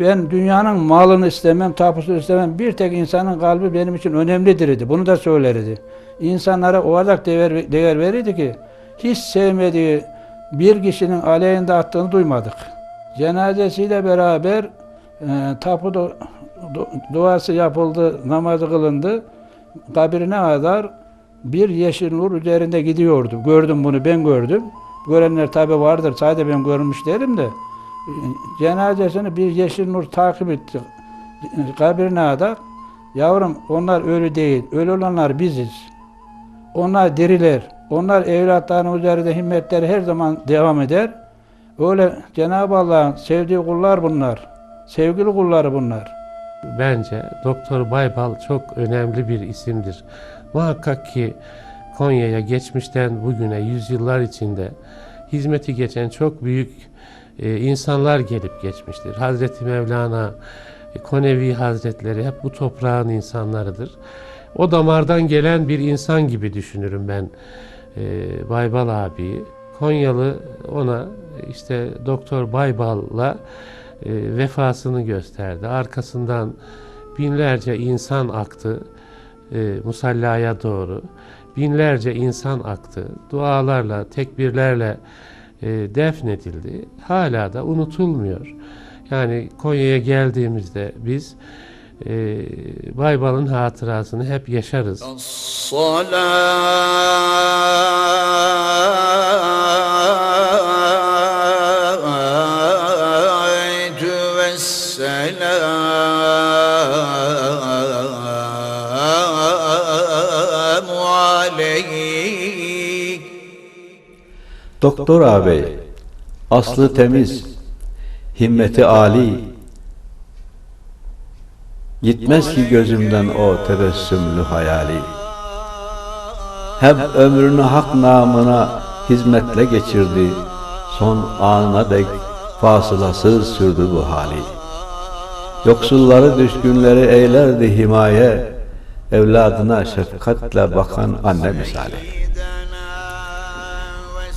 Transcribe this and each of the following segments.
Ben dünyanın malını istemem, tapusunu istemem. Bir tek insanın kalbi benim için önemlidir idi. Bunu da söylerdi. İnsanlara o kadar değer, değer verirdi ki hiç sevmediği bir kişinin aleyhinde attığını duymadık. Cenazesiyle beraber e, tapu du- du- duası yapıldı, namazı kılındı. Kabrine kadar bir yeşil nur üzerinde gidiyordu. Gördüm bunu, ben gördüm. Görenler tabi vardır, sadece ben görmüş değilim de. Cenazesini bir yeşil nur takip etti. Kabrine kadar. Yavrum onlar ölü değil, ölü olanlar biziz. Onlar diriler. Onlar evlatlarının üzerinde himmetleri her zaman devam eder. Öyle Cenab-ı Allah'ın sevdiği kullar bunlar. Sevgili kulları bunlar. Bence Doktor Baybal çok önemli bir isimdir. Muhakkak ki Konya'ya geçmişten bugüne yüzyıllar içinde hizmeti geçen çok büyük e, insanlar gelip geçmiştir. Hazreti Mevlana, e, Konevi Hazretleri hep bu toprağın insanlarıdır. O damardan gelen bir insan gibi düşünürüm ben e, Baybal abiyi. Konyalı ona işte Doktor Baybal'la e, vefasını gösterdi. Arkasından binlerce insan aktı e, musallaya doğru. Binlerce insan aktı. Dualarla, tekbirlerle defnedildi. Hala da unutulmuyor. Yani Konya'ya geldiğimizde biz e, Baybal'ın hatırasını hep yaşarız. Doktor ağabey, aslı temiz, himmeti âli. Gitmez ki gözümden o tebessümlü hayali. Hep ömrünü hak namına hizmetle geçirdi. Son anına dek fasılasız sürdü bu hali. Yoksulları düşkünleri eylerdi himaye, evladına şefkatle bakan anne misali.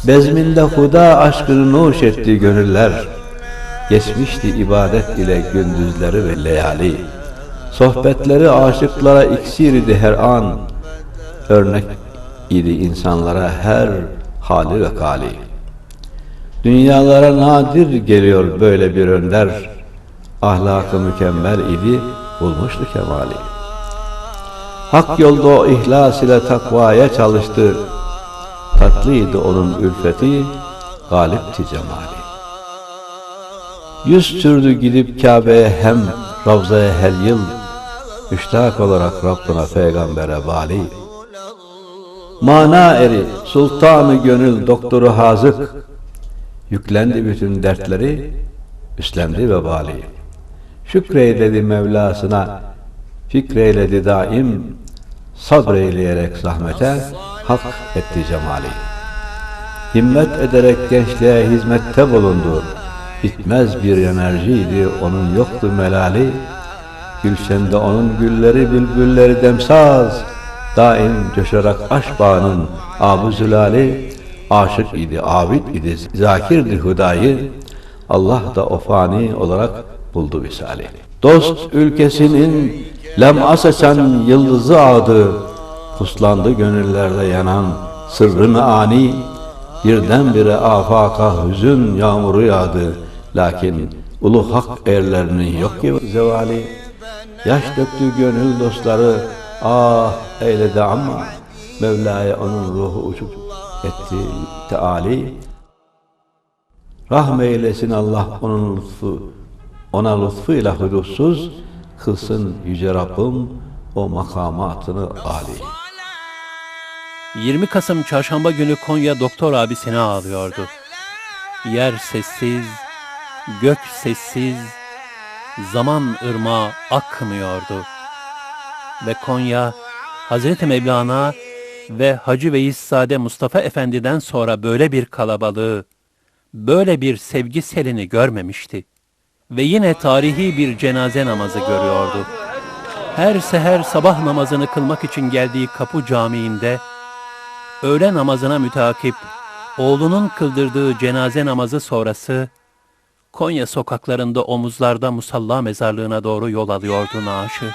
Bezminde huda aşkını nuş etti gönüller. Geçmişti ibadet ile gündüzleri ve leyali. Sohbetleri aşıklara iksir idi her an. Örnek idi insanlara her hali ve kali. Dünyalara nadir geliyor böyle bir önder. Ahlakı mükemmel idi, bulmuştu kemali. Hak yolda o ihlas ile takvaya çalıştı. Tatlıydı onun ülfeti, galipti cemali. Yüz türlü gidip Kabe'ye hem Ravza'ya her yıl, müştak olarak Rabbına peygambere vali. Mana eri, sultanı gönül doktoru hazık, yüklendi bütün dertleri, üstlendi vebali. Şükreyledi Mevlasına, fikreyledi daim, sabreyleyerek zahmete hak etti cemali. Himmet ederek gençliğe hizmette bulundu. Bitmez bir enerjiydi, onun yoktu melali. Gülşende onun gülleri, bülbülleri demsaz. Daim coşarak aşk abu zülali. Aşık idi, abid idi, zakirdi hudayı. Allah da o fani olarak buldu visali. Dost ülkesinin lem asesen yıldızı ağdı. Puslandı gönüllerde yanan sırrını ani. Birdenbire afaka hüzün yağmuru yağdı. Lakin ulu hak erlerinin yok ki zevali. Yaş döktü gönül dostları ah eyledi ama Mevla'ya onun ruhu uçup etti teali. Rahmeylesin Allah onun lütfu, ona lütfuyla hudutsuz kılsın yüce Rabbim o makamatını âli. 20 Kasım çarşamba günü Konya doktor abisine ağlıyordu. Yer sessiz, gök sessiz, zaman ırmağı akmıyordu. Ve Konya, Hazreti Mevlana ve Hacı Veysade Mustafa Efendi'den sonra böyle bir kalabalığı, böyle bir sevgi selini görmemişti. Ve yine tarihi bir cenaze namazı görüyordu. Her seher sabah namazını kılmak için geldiği Kapı Camii'nde öğle namazına mütakip oğlunun kıldırdığı cenaze namazı sonrası Konya sokaklarında omuzlarda musalla mezarlığına doğru yol alıyordu naaşı.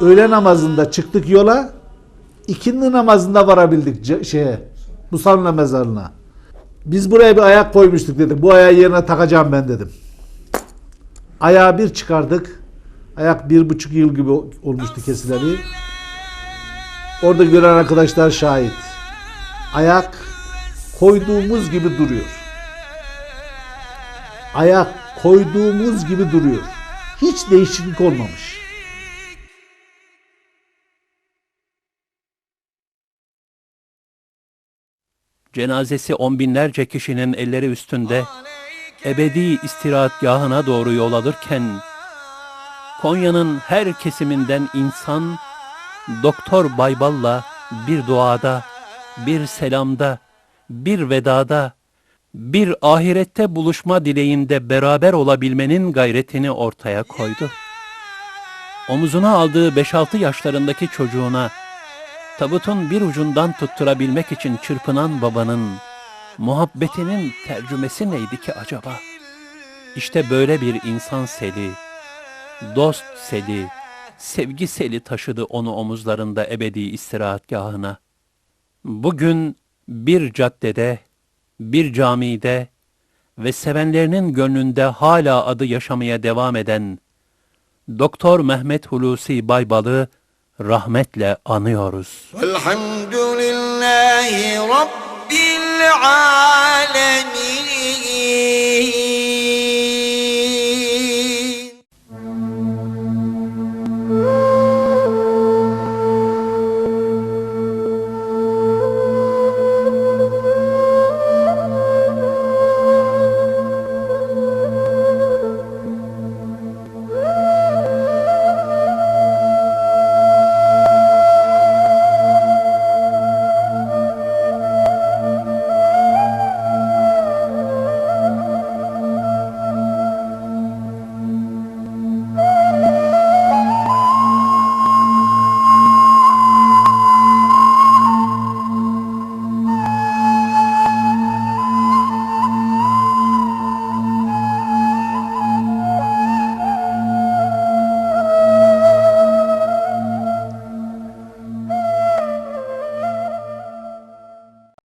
Öğle namazında çıktık yola. ikindi namazında varabildik şeye. Musalına mezarına. Biz buraya bir ayak koymuştuk dedim. Bu ayağı yerine takacağım ben dedim. Ayağı bir çıkardık. Ayak bir buçuk yıl gibi ol- olmuştu kesileli. Orada gören arkadaşlar şahit. Ayak koyduğumuz gibi duruyor. Ayak koyduğumuz gibi duruyor. Hiç değişiklik olmamış. Cenazesi on binlerce kişinin elleri üstünde ebedi istirahatgahına doğru yol alırken Konya'nın her kesiminden insan Doktor Baybal'la bir duada, bir selamda, bir vedada, bir ahirette buluşma dileğinde beraber olabilmenin gayretini ortaya koydu. Omuzuna aldığı 5-6 yaşlarındaki çocuğuna tabutun bir ucundan tutturabilmek için çırpınan babanın muhabbetinin tercümesi neydi ki acaba? İşte böyle bir insan seli, dost seli, sevgi seli taşıdı onu omuzlarında ebedi istirahatgahına. Bugün bir caddede, bir camide ve sevenlerinin gönlünde hala adı yaşamaya devam eden Doktor Mehmet Hulusi Baybal'ı rahmetle anıyoruz. Elhamdülillahi Rabbil alemin.